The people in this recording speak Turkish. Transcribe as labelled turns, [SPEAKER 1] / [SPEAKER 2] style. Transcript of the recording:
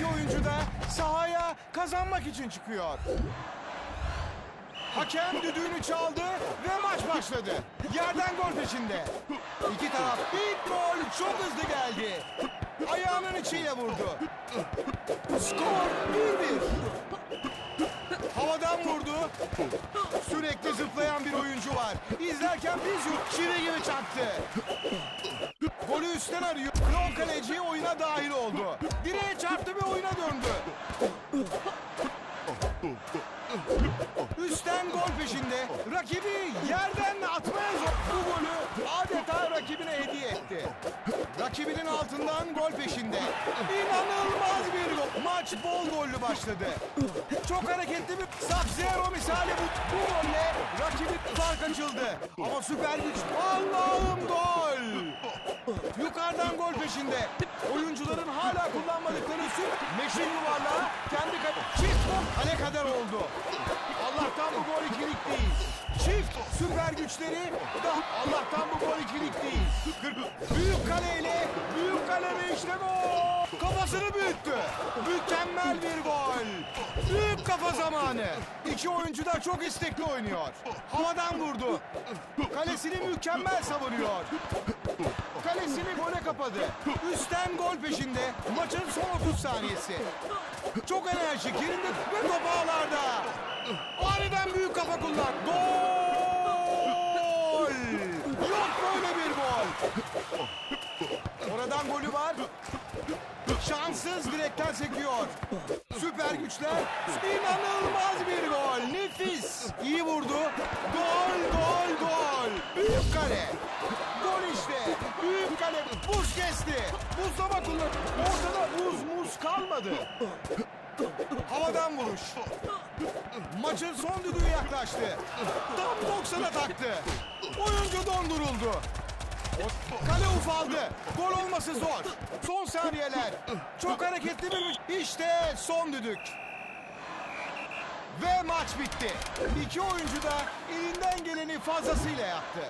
[SPEAKER 1] iki oyuncu da sahaya kazanmak için çıkıyor. Hakem düdüğünü çaldı ve maç başladı. Yerden gol peşinde. İki taraf ilk gol çok hızlı geldi. Ayağının içiyle vurdu. Skor 1-1. Havadan vurdu. Sürekli zıplayan bir oyuncu var. İzlerken biz yok çivi gibi çaktı. Üstten arıyor. Klon kaleci oyuna dahil oldu. Direğe çarptı ve oyuna döndü. Üstten gol peşinde. Rakibi yerden atmaya zor. Bu golü adeta rakibine hediye etti. Rakibinin altından gol peşinde. İnanılmaz bir gol. Maç bol gollü başladı. Çok hareketli bir Sub-Zero misali bu, bu golle rakibin fark açıldı. Ama süper güç. Allah'ım peşinde. Oyuncuların hala kullanmadıkları süper meşin yuvarlağı kendi çift kale kadar oldu. Allah'tan bu gol ikilik değil. Çift süper güçleri da Allah'tan bu gol ikilik değil. Büyük kaleyle büyük kale ve işte gol. Kafasını büyüttü. Mükemmel bir gol. Büyük kafa zamanı. İki oyuncu da çok istekli oynuyor. Havadan vurdu. Kalesini mükemmel savunuyor. Kalesini gole kapadı. Üstten gol peşinde. Maçın son 30 saniyesi. Çok enerjik yerinde ve top ağlarda. Aniden büyük kafa kullan. Gol! Yok böyle bir gol. Oradan golü var. Şanssız direkten sekiyor. Süper güçler. İnanılmaz bir gol. Nefis. İyi vurdu. Gol, gol, gol. Büyük kale. Gol işte. Buz kesti. Buzlama kullan. Ortada buz muz kalmadı. Havadan vuruş. Maçın son düdüğü yaklaştı. Tam 90'a taktı. Oyuncu donduruldu. Kale ufaldı. Gol olması zor. Son saniyeler. Çok hareketli bir İşte son düdük. Ve maç bitti. İki oyuncu da elinden geleni fazlasıyla yaptı.